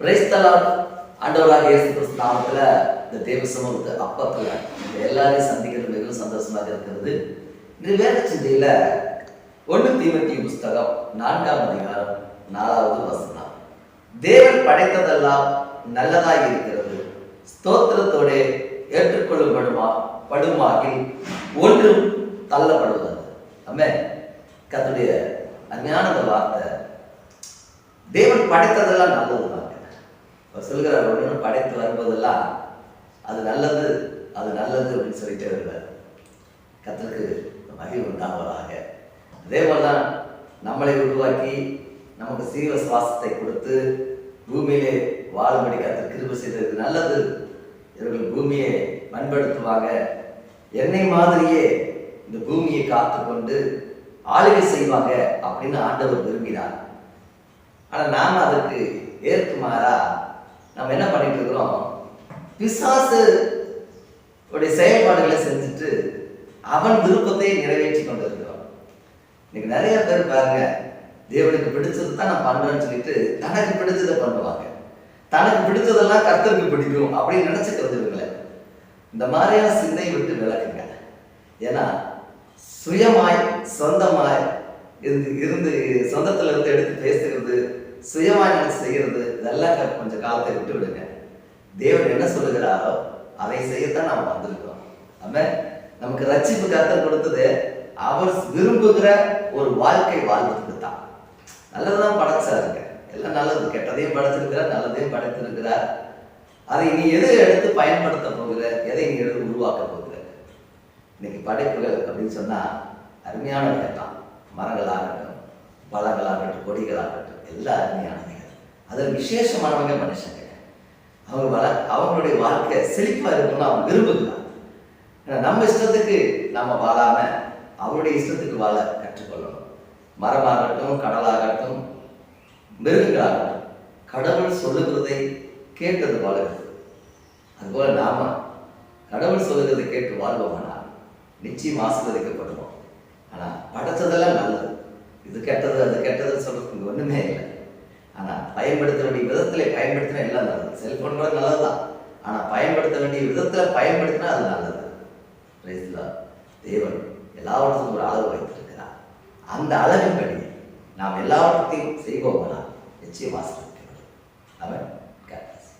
பிரைஸ்தலால் ஆண்டவராக இயேசு கிறிஸ்து நாமத்துல இந்த தேவ சமூகத்தை அப்பத்துல இந்த எல்லாரையும் சந்திக்கிறது மிகவும் சந்தோஷமாக இருக்கிறது. இந்த வேத சிந்தையில ஒன்று தீமத்தி புஸ்தகம் நான்காம் அதிகாரம் நாலாவது வசனம். தேவன் படைத்ததெல்லாம் நல்லதாக இருக்கிறது. ஸ்தோத்திரத்தோட ஏற்றுக்கொள்ளப்படுமா படுமாகி ஒன்றும் தள்ளப்படுவது அம்மே கத்துடைய அஞ்ஞானத வார்த்தை. தேவன் படைத்ததெல்லாம் நல்லதுதான். அவர் சொல்கிறார் ஒன்று படைத்து வரும்போதெல்லாம் அது நல்லது அது நல்லது அப்படின்னு சொல்லிட்டே வருவார். கத்தருக்கு மகிழ் உண்டாவதாக. அதே போலதான் நம்மளை உருவாக்கி நமக்கு சீவ சுவாசத்தை கொடுத்து பூமியிலே வாழும்படி கத்தர் கிருபை செய்தது நல்லது. இவர்கள் பூமியை பண்படுத்துவாங்க என்னை மாதிரியே இந்த பூமியை காத்துக்கொண்டு ஆளுகை செய்வாங்க அப்படின்னு ஆண்டவர் விரும்பினார். ஆனால் நாம் அதற்கு ஏற்குமாறா? நம்ம என்ன பண்ணிட்டு இருக்கிறோம்? பிசாசு உடைய செயல்பாடுகளை செஞ்சுட்டு அவன் விருப்பத்தை நிறைவேற்றி கொண்டு இருக்கிறோம் இன்னைக்கு நிறைய பேர் பாருங்க தேவனுக்கு பிடிச்சது தான் நான் பண்றேன்னு சொல்லிட்டு தனக்கு பிடிச்சதை பண்ணுவாங்க. தனக்கு பிடிச்சதெல்லாம் கர்த்தருக்கு பிடிக்கும் அப்படின்னு நினைச்சிட்டு வந்துருங்களேன் இந்த மாதிரியான சிந்தை விட்டு விளக்குங்க ஏன்னா சுயமாய் சொந்தமாய் இருந்து இருந்து சொந்தத்துல இருந்து எடுத்து பேசுகிறது சுயமாக நினைச்சு செய்கிறது இதெல்லாம் கொஞ்சம் காலத்தை விட்டு விடுங்க தேவன் என்ன சொல்லுகிறாரோ அதை செய்யத்தான் நாம் வந்திருக்கிறோம். ஆமென் நமக்கு ரட்சிப்பு கர்த்தர் கொடுத்தது அவர் விரும்புகிற ஒரு வாழ்க்கை வாழ்வதற்கு தான். நல்லதுதான் படைச்சாருங்க. எல்லாம் நல்லது. கெட்டதையும் படைச்சிருக்கிறார் நல்லதையும் படைத்திருக்கிறார். அதை நீ எதை எடுத்து பயன்படுத்த போகிற எதை நீ எடுத்து உருவாக்க போகிற இன்னைக்கு படைப்புகள் அப்படின்னு சொன்னா அருமையான கேட்டான் மரங்களாகட்டும் பழங்களாகட்டும் கொடிகளாகட்டும். எல்லாருமே அருமையானவைங்க அதில் விசேஷமானவங்க மனுஷங்க. அவங்க வள அவங்களுடைய வாழ்க்கை செழிப்பாக இருக்கணும்னு அவங்க விரும்புகிறாங்க. ஏன்னா நம்ம இஷ்டத்துக்கு நாம் வாழாமல் அவருடைய இஷ்டத்துக்கு வாழ கற்றுக்கொள்ளணும். மரமாகட்டும் கடலாகட்டும் மிருகங்களாகட்டும் கடவுள் சொல்லுகிறதை கேட்டது வாழுகிறது அதுபோல் நாம கடவுள் சொல்லுகிறதை கேட்டு வாழ்வோமானா நிச்சயம் ஆசீர்வதிக்கப்படுவோம். ஆனால் படைச்சதெல்லாம் நல்லது. இது கெட்டது அது கெட்டதுன்னு சொல்கிறதுக்கு ஒன்றுமே இல்லை ஆனா பயன்படுத்த வேண்டிய விதத்துல பயன்படுத்தினா எல்லாம் நல்லது செல்போன் கூட நல்லதுதான். ஆனா பயன்படுத்த வேண்டிய விதத்துல பயன்படுத்தினா அது நல்லது. தேவன் எல்லாவற்றையும் ஒரு அளவு வைத்திருக்கிறார். அந்த அளவின்படி நாம் எல்லாவற்றையும் செய்வோம்னா நிச்சயம் ஆசீர்வதிக்கப்படும் அவன்